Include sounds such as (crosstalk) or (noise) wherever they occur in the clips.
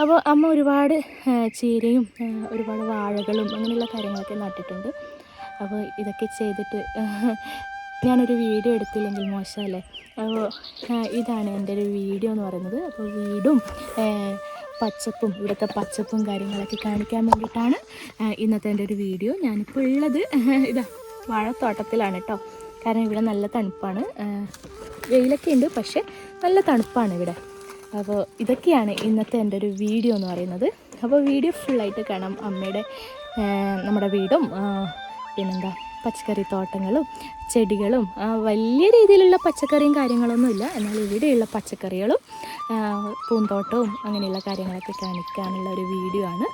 അപ്പോൾ അമ്മ ഒരുപാട് ചീരയും ഒരുപാട് വാഴകളും അങ്ങനെയുള്ള കാര്യങ്ങളൊക്കെ നട്ടിട്ടുണ്ട്. അപ്പോൾ ഇതൊക്കെ ചെയ്തിട്ട് ഞാനൊരു വീഡിയോ എടുത്തില്ലെങ്കിൽ മോശമല്ലേ? അപ്പോൾ ഇതാണ് എന്റെ ഒരു വീഡിയോ എന്ന് പറയുന്നത്. അപ്പോൾ വീടും പച്ചപ്പും ഇവിടുത്തെ പച്ചപ്പും കാര്യങ്ങളൊക്കെ കാണിക്കാൻ വേണ്ടിയിട്ടാണ് ഇന്നത്തെ എന്റെ ഒരു വീഡിയോ. ഞാനിപ്പോൾ ഉള്ളത് ഇതാ വാഴത്തോട്ടത്തിലാണ് കേട്ടോ. കാരണം ഇവിടെ നല്ല തണുപ്പാണ്. വെയിലൊക്കെ ഉണ്ട് പക്ഷേ നല്ല തണുപ്പാണ് ഇവിടെ. അപ്പോൾ ഇതൊക്കെയാണ് ഇന്നത്തെ എന്റെ ഒരു വീഡിയോ എന്ന് പറയുന്നത്. അപ്പോൾ വീഡിയോ ഫുള്ളായിട്ട് കാണാം അമ്മയുടെ നമ്മുടെ വീടും പിന്നെന്താ പച്ചക്കറി തോട്ടങ്ങളും ചെടികളും വലിയ രീതിയിലുള്ള പച്ചക്കറിയും കാര്യങ്ങളൊന്നുമില്ല. എന്നാൽ ഇവിടെയുള്ള പച്ചക്കറികളും പൂന്തോട്ടവും അങ്ങനെയുള്ള കാര്യങ്ങളൊക്കെ കാണിക്കാനുള്ള ഒരു വീഡിയോ ആണ്.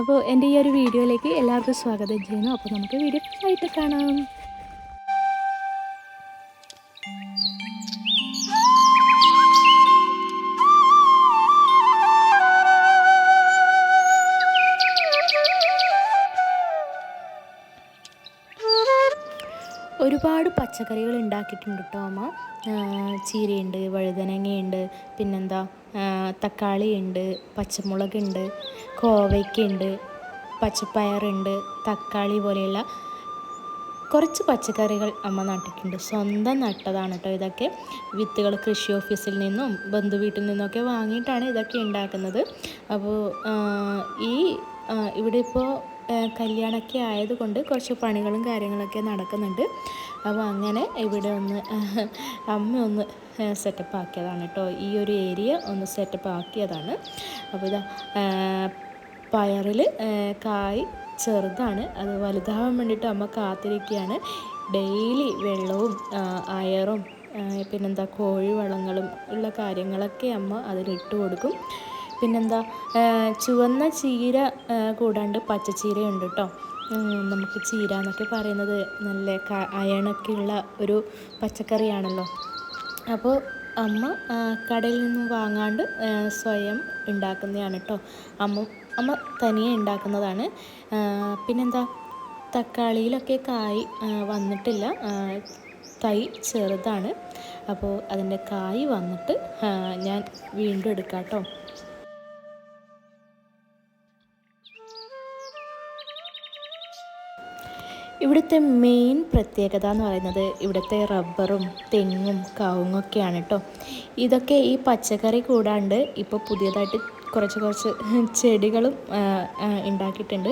അപ്പോൾ എന്റെ ഈ ഒരു വീഡിയോയിലേക്ക് എല്ലാവർക്കും സ്വാഗതം ചെയ്യുന്നു. അപ്പോൾ നമുക്ക് വീഡിയോ ആയിട്ട് കാണാം. പച്ചക്കറികൾ ഉണ്ടാക്കിയിട്ടുണ്ട് കേട്ടോ അമ്മ. ചീരയുണ്ട് വഴുതനങ്ങയുണ്ട് പിന്നെന്താ തക്കാളിയുണ്ട് പച്ചമുളകുണ്ട് കോവയ്ക്കുണ്ട് പച്ചപ്പയറുണ്ട് തക്കാളി പോലെയുള്ള കുറച്ച് പച്ചക്കറികൾ അമ്മ നട്ടിട്ടുണ്ട്. സ്വന്തം നട്ടതാണ് കേട്ടോ ഇതൊക്കെ. വിത്തുകൾ കൃഷി ഓഫീസിൽ നിന്നും ബന്ധു വീട്ടിൽ നിന്നൊക്കെ വാങ്ങിയിട്ടാണ് ഇതൊക്കെ ഉണ്ടാക്കുന്നത്. അപ്പോൾ ഈ ഇവിടെ ഇപ്പോൾ കല്യാണമൊക്കെ ആയതുകൊണ്ട് കുറച്ച് പണികളും കാര്യങ്ങളൊക്കെ നടക്കുന്നുണ്ട്. അപ്പോൾ അങ്ങനെ ഇവിടെ ഒന്ന് അമ്മ ഒന്ന് സെറ്റപ്പ് ആക്കിയതാണ് കേട്ടോ. ഈ ഒരു ഏരിയ ഒന്ന് സെറ്റപ്പ് ആക്കിയതാണ് അപ്പോൾ ഇതാ പയറിൽ കായ് ചെറുതാണ്. അത് വലുതാവാൻ വേണ്ടിയിട്ട് അമ്മ കാത്തിരിക്കുകയാണ്. ഡെയിലി വെള്ളവും അയറും പിന്നെന്താ കോഴി വളങ്ങളും ഉള്ള കാര്യങ്ങളൊക്കെ അമ്മ അതിലിട്ട് കൊടുക്കും. പിന്നെന്താ ചുവന്ന ചീര കൂടാണ്ട് പച്ചച്ചീരയുണ്ട് കേട്ടോ നമുക്ക് ചീര എന്നൊക്കെ പറയുന്നത് നല്ല അയണൊക്കെ ഉള്ള ഒരു പച്ചക്കറിയാണല്ലോ. അപ്പോൾ അമ്മ കടയിൽ നിന്ന് വാങ്ങാണ്ട് സ്വയം ഉണ്ടാക്കുന്നതാണ് കേട്ടോ അമ്മ അമ്മ തനിയെ ഉണ്ടാക്കുന്നതാണ്. പിന്നെന്താ തക്കാളിയിലൊക്കെ കായ് വന്നിട്ടില്ല. തൈ ചെറുതാണ്. അപ്പോൾ അതിന്റെ കായ് വന്നിട്ട് ഞാൻ വീണ്ടും എടുക്കാം കേട്ടോ ഇവിടുത്തെ മെയിൻ പ്രത്യേകത എന്ന് പറയുന്നത് ഇവിടുത്തെ റബ്ബറും തെങ്ങും കവുങ്ങൊക്കെയാണ് കേട്ടോ ഇതൊക്കെ ഈ പച്ചക്കറി കൂടാണ്ട് ഇപ്പോൾ പുതിയതായിട്ട് കുറച്ച് കുറച്ച് (laughs) ചെടികളും ഉണ്ടാക്കിയിട്ടുണ്ട്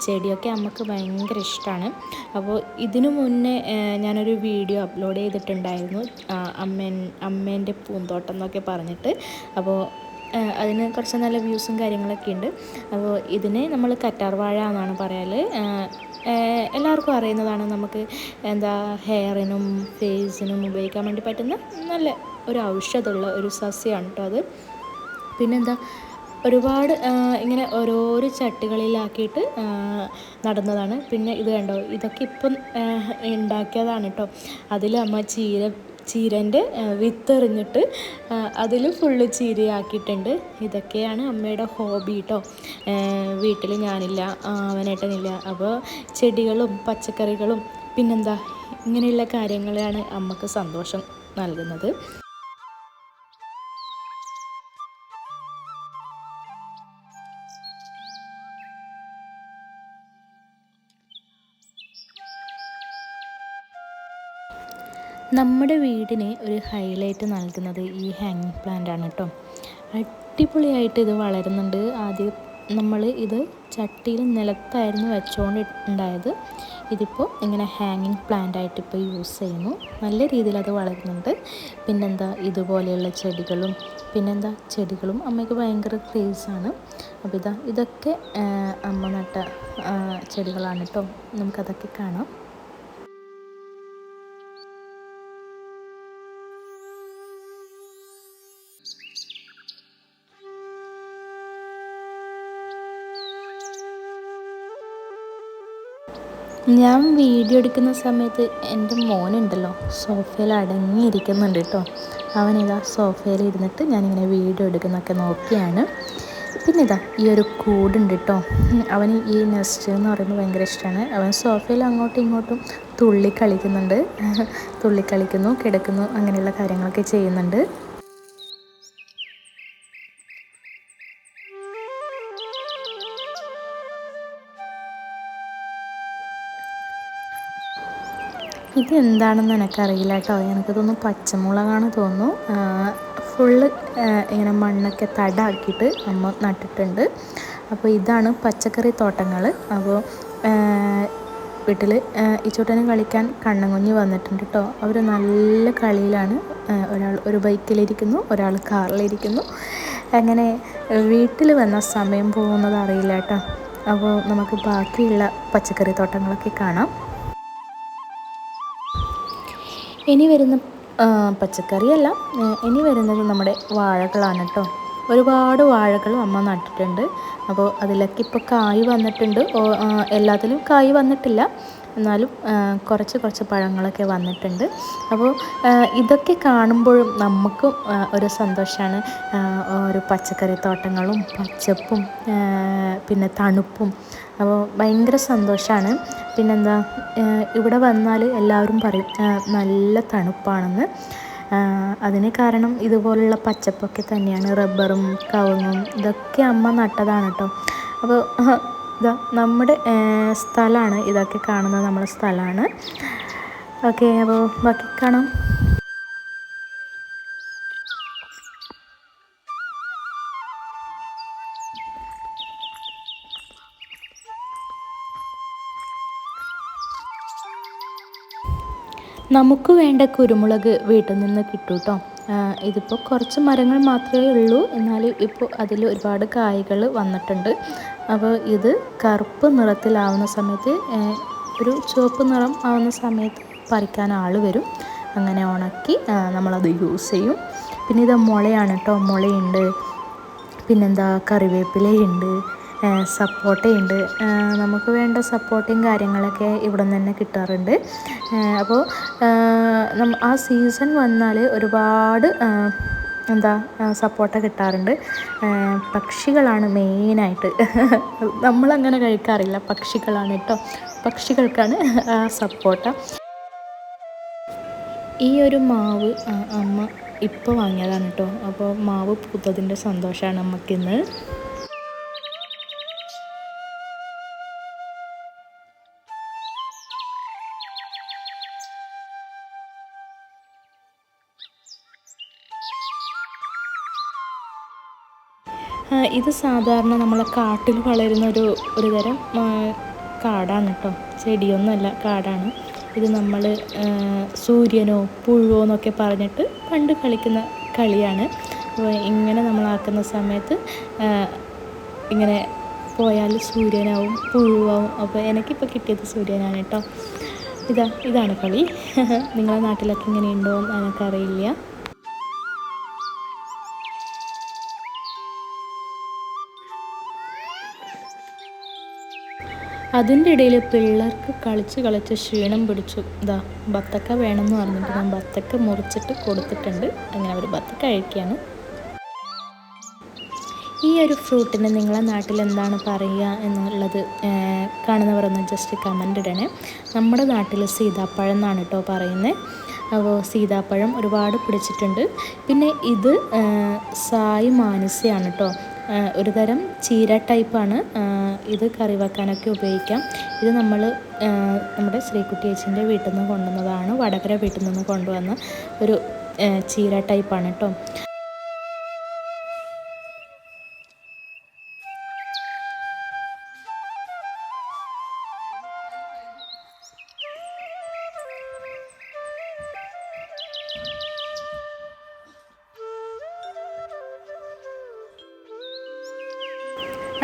ചെടിയൊക്കെ നമുക്ക് ഭയങ്കര ഇഷ്ടമാണ് അപ്പോൾ ഇതിനു മുന്നേ ഞാനൊരു വീഡിയോ അപ്ലോഡ് ചെയ്തിട്ടുണ്ടായിരുന്നു. അമ്മേൻ അമ്മേന്റെ പൂന്തോട്ടം എന്നൊക്കെ പറഞ്ഞിട്ട്. അപ്പോൾ അതിന് കുറച്ച് നല്ല വ്യൂസും കാര്യങ്ങളൊക്കെ ഉണ്ട്. അപ്പോൾ ഇതിനെ നമ്മൾ കറ്റാർ വാഴ എന്നാണ് പറയൽ എല്ലാവർക്കും അറിയുന്നതാണ് നമുക്ക് എന്താ ഹെയറിനും ഫേസിനും ഉപയോഗിക്കാൻ വേണ്ടി പറ്റുന്ന നല്ല ഒരു ഔഷധമുള്ള ഒരു സസ്യമാണ് കേട്ടോ അത്. പിന്നെന്താ ഒരുപാട് ഇങ്ങനെ ഓരോരോ ചട്ടികളിലാക്കിയിട്ട് നടന്നതാണ്. പിന്നെ ഇത് കണ്ടോ ഇതൊക്കെ ഇപ്പം ഉണ്ടാക്കിയതാണ് കേട്ടോ അതിൽ അമ്മ ചീര ചീരന്റെ വിത്തെറിഞ്ഞിട്ട് അതിൽ ഫുള്ള് ചീരയാക്കിയിട്ടുണ്ട്. ഇതൊക്കെയാണ് അമ്മയുടെ ഹോബി കേട്ടോ വീട്ടിൽ ഞാനില്ല അവനേട്ടനില്ല അപ്പോൾ ചെടികളും പച്ചക്കറികളും പിന്നെന്താ ഇങ്ങനെയുള്ള കാര്യങ്ങളാണ് അമ്മയ്ക്ക് സന്തോഷം നൽകുന്നത്. നമ്മുടെ വീടിന് ഒരു ഹൈലൈറ്റ് നൽകുന്നത് ഈ ഹാങ്ങിങ് പ്ലാന്റ് ആണ് കേട്ടോ അടിപൊളിയായിട്ട് ഇത് വളരുന്നുണ്ട്. ആദ്യം നമ്മൾ ഇത് ചട്ടിയിൽ നിലത്തായിരുന്നു വെച്ചുകൊണ്ട് ഉണ്ടായത് ഇതിപ്പോൾ ഇങ്ങനെ ഹാങ്ങിങ് പ്ലാന്റ് ആയിട്ട് ഇപ്പോൾ യൂസ് ചെയ്യുന്നു. നല്ല രീതിയിൽ അത് വളരുന്നുണ്ട്. പിന്നെന്താ ഇതുപോലെയുള്ള ചെടികളും പിന്നെന്താ ചെടികളും അമ്മയ്ക്ക് ഭയങ്കര ക്രേസാണ് അപ്പോൾ ഇതാ ഇതൊക്കെ അമ്മ നട്ട ചെടികളാണ് കേട്ടോ നമുക്കതൊക്കെ കാണാം. ഞാൻ വീഡിയോ എടുക്കുന്ന സമയത്ത് എന്റെ മോനുണ്ടല്ലോ സോഫയിൽ അടങ്ങിയിരിക്കുന്നുണ്ട് കേട്ടോ. അവനിതാ സോഫയിൽ ഇരുന്നിട്ട് ഞാനിങ്ങനെ വീഡിയോ എടുക്കുന്നൊക്കെ നോക്കിയാണ്. പിന്നെ ഇതാ ഈ ഒരു കൂടുണ്ട് കേട്ടോ. അവന് ഈ നെസ്റ്റ് എന്ന് പറയുമ്പോൾ ഭയങ്കര ഇഷ്ടമാണ്. അവൻ സോഫയിൽ അങ്ങോട്ടും ഇങ്ങോട്ടും തുള്ളി കളിക്കുന്നുണ്ട് (laughs) തുള്ളി കളിക്കുന്നു കിടക്കുന്നു അങ്ങനെയുള്ള കാര്യങ്ങളൊക്കെ ചെയ്യുന്നുണ്ട്. ഇത് എന്താണെന്ന് എനിക്കറിയില്ല കേട്ടോ. എനിക്ക് തോന്നുന്നു പച്ചമുളകാണ് തോന്നുന്നു. ഫുള്ള് ഇങ്ങനെ മണ്ണൊക്കെ തടാക്കിയിട്ട് നമ്മൾ നട്ടിട്ടുണ്ട്. അപ്പോൾ ഇതാണ് പച്ചക്കറി തോട്ടങ്ങൾ അപ്പോൾ വീട്ടിൽ ഈ കളിക്കാൻ കണ്ണങ്കുഞ്ഞ് വന്നിട്ടുണ്ട് കേട്ടോ. അവർ നല്ല കളിയിലാണ്. ഒരാൾ ഒരു ബൈക്കിലിരിക്കുന്നു ഒരാൾ കാറിലിരിക്കുന്നു. അങ്ങനെ വീട്ടിൽ വന്ന സമയം പോകുന്നത് അറിയില്ല കേട്ടോ. അപ്പോൾ നമുക്ക് ബാക്കിയുള്ള പച്ചക്കറി തോട്ടങ്ങളൊക്കെ കാണാം. ഇനി വരുന്ന പച്ചക്കറിയല്ല ഇനി വരുന്നത് നമ്മുടെ വാഴകളാണ് കേട്ടോ. ഒരുപാട് വാഴകൾ അമ്മ നട്ടിട്ടുണ്ട്. അപ്പോൾ അതിലൊക്കെ ഇപ്പോൾ കായ് വന്നിട്ടുണ്ട്. എല്ലാത്തിലും കായ് വന്നിട്ടില്ല. എന്നാലും കുറച്ച് കുറച്ച് പഴങ്ങളൊക്കെ വന്നിട്ടുണ്ട്. അപ്പോൾ ഇതൊക്കെ കാണുമ്പോഴും നമുക്കും ഒരു സന്തോഷമാണ് ഒരു പച്ചക്കറി തോട്ടങ്ങളും പച്ചപ്പും പിന്നെ തണുപ്പും. അപ്പോൾ ഭയങ്കര സന്തോഷമാണ് പിന്നെന്താ ഇവിടെ വന്നാൽ എല്ലാവരും പറയും നല്ല തണുപ്പാണെന്ന്. അതിന് കാരണം ഇതുപോലുള്ള പച്ചപ്പൊക്കെ തന്നെയാണ്. റബ്ബറും കവുങ്ങും ഇതൊക്കെ അമ്മ നട്ടതാണ് കേട്ടോ അപ്പോൾ ഇതാ നമ്മുടെ സ്ഥലമാണ് ഇതൊക്കെ കാണുന്നത് നമ്മുടെ സ്ഥലമാണ് ഓക്കെ അപ്പോൾ ബാക്കി കാണാം. നമുക്ക് വേണ്ട കുരുമുളക് വീട്ടിൽ നിന്ന് കിട്ടും കേട്ടോ ഇതിപ്പോൾ കുറച്ച് മരങ്ങൾ മാത്രമേ ഉള്ളൂ. എന്നാൽ ഇപ്പോൾ അതിൽ ഒരുപാട് കായ്കൾ വന്നിട്ടുണ്ട്. അപ്പോൾ ഇത് കറുപ്പ് നിറത്തിലാവുന്ന സമയത്ത് ഒരു ചുവപ്പ് നിറം ആവുന്ന സമയത്ത് പറിക്കാൻ ആൾ വരും. അങ്ങനെ ഉണക്കി നമ്മളത് യൂസ് ചെയ്യും. പിന്നെ ഇത് മുളയാണ് കേട്ടോ മുളയുണ്ട്. പിന്നെന്താ കറിവേപ്പിലയുണ്ട് സപ്പോട്ടയുണ്ട്. നമുക്ക് വേണ്ട സപ്പോർട്ടയും കാര്യങ്ങളൊക്കെ ഇവിടെ നിന്ന് തന്നെ കിട്ടാറുണ്ട്. അപ്പോൾ ആ സീസൺ വന്നാൽ ഒരുപാട് എന്താ സപ്പോർട്ട കിട്ടാറുണ്ട്. പക്ഷികളാണ് മെയിനായിട്ട്. (laughs) നമ്മളങ്ങനെ കഴിക്കാറില്ല. പക്ഷികളാണ് കേട്ടോ പക്ഷികൾക്കാണ് സപ്പോർട്ട ഈ ഒരു മാവ് അമ്മ ഇപ്പോൾ വാങ്ങിയതാണ് കേട്ടോ അപ്പോൾ മാവ് പൂത്തതിന്റെ സന്തോഷമാണ് നമുക്കിന്ന് ഇത് സാധാരണ നമ്മളെ കാട്ടിൽ വളരുന്ന ഒരു ഒരു തരം കാടാണ് കേട്ടോ. ചെടിയൊന്നുമല്ല കാടാണ്. ഇത് നമ്മൾ സൂര്യനോ പുഴുവോ എന്നൊക്കെ പറഞ്ഞിട്ട് പണ്ട് കളിക്കുന്ന കളിയാണ്. ഇങ്ങനെ നമ്മളാക്കുന്ന സമയത്ത് ഇങ്ങനെ പോയാൽ സൂര്യനാവും പുഴുവാവും. അപ്പോൾ എനിക്കിപ്പോൾ കിട്ടിയത് സൂര്യനാണ് കേട്ടോ. ഇതാ ഇതാണ് കളി. (laughs) നിങ്ങളുടെ നാട്ടിലൊക്കെ ഇങ്ങനെ ഉണ്ടോ എന്ന് എനിക്കറിയില്ല. അതിന്റെ ഇടയിൽ പിള്ളേർക്ക് കളിച്ച് കളിച്ച് ക്ഷീണം പിടിച്ചു. ഇതാ ബത്തക്ക വേണമെന്ന് പറഞ്ഞിട്ട് ഞാൻ ബത്തക്ക മുറിച്ചിട്ട് കൊടുത്തിട്ടുണ്ട്. അങ്ങനെ അവർ ബത്തക്ക കഴിക്കുകയാണ്. ഈ ഒരു ഫ്രൂട്ടിന് നിങ്ങളെ നാട്ടിൽ എന്താണ് പറയുക എന്നുള്ളത് കാണുന്നവർ ഒന്ന് ജസ്റ്റ് കമന്റ് ഇടണേ. നമ്മുടെ നാട്ടിൽ സീതാപ്പഴം എന്നാണ് കേട്ടോ പറയുന്നത് അപ്പോൾ സീതാപ്പഴം ഒരുപാട് പിടിച്ചിട്ടുണ്ട്. പിന്നെ ഇത് സായി മാനസയാണ് കേട്ടോ. ഒരു തരം ചീര ടൈപ്പാണ് ഇത് കറി വെക്കാനൊക്കെ ഉപയോഗിക്കാം. ഇത് നമ്മൾ നമ്മുടെ ശ്രീകുട്ടി ചേച്ചിന്റെ വീട്ടിൽ നിന്ന് കൊണ്ടുവന്നതാണ്. വടകര വീട്ടിൽ നിന്ന് കൊണ്ടുവന്ന ഒരു ചീര ടൈപ്പാണ് കേട്ടോ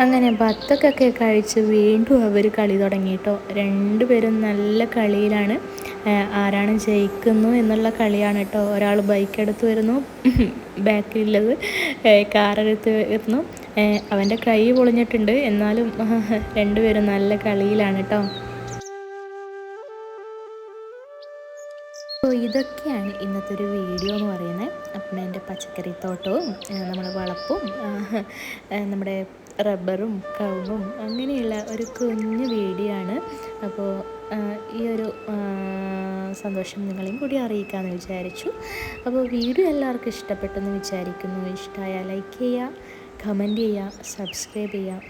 അങ്ങനെ ബത്തക്കൊക്കെ കഴിച്ച് വീണ്ടും അവർ കളി തുടങ്ങി കേട്ടോ. രണ്ടുപേരും നല്ല കളിയിലാണ്. ആരാണ് ജയിക്കുന്നു എന്നുള്ള കളിയാണ് കേട്ടോ. ഒരാൾ ബൈക്ക് എടുത്ത് വരുന്നു. (laughs) ബാക്കിലുള്ളത് കാറെടുത്ത് വരുന്നു. അവന്റെ കൈ പൊളിഞ്ഞിട്ടുണ്ട്. എന്നാലും (laughs) രണ്ടുപേരും നല്ല കളിയിലാണ് കേട്ടോ. അപ്പോൾ ഇതൊക്കെയാണ് ഇന്നത്തെ ഒരു വീഡിയോ എന്ന് പറയുന്നത്. അപ്പം എന്റെ പച്ചക്കറി തോട്ടവും നമ്മുടെ വളപ്പും നമ്മുടെ റബ്ബറും കവുങ്ങും അങ്ങനെയുള്ള ഒരു കുഞ്ഞു വീഡിയോ ആണ് അപ്പോൾ ഈ ഒരു സന്തോഷം നിങ്ങളെയും കൂടി അറിയിക്കാമെന്ന് വിചാരിച്ചു. അപ്പോൾ വീഡിയോ എല്ലാവർക്കും ഇഷ്ടപ്പെട്ടെന്ന് വിചാരിക്കുന്നു. ഇഷ്ടമായ ലൈക്ക് ചെയ്യുക കമന്റ് ചെയ്യുക സബ്സ്ക്രൈബ് ചെയ്യുക.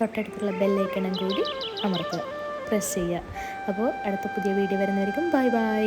തൊട്ടടുത്തുള്ള ബെല്ലൈക്കണം കൂടി അമർത്തുക. പ്രസ് ചെയ്യുക. അപ്പോൾ അടുത്ത പുതിയ വീഡിയോ വരുന്നവർക്കും ബൈ ബൈ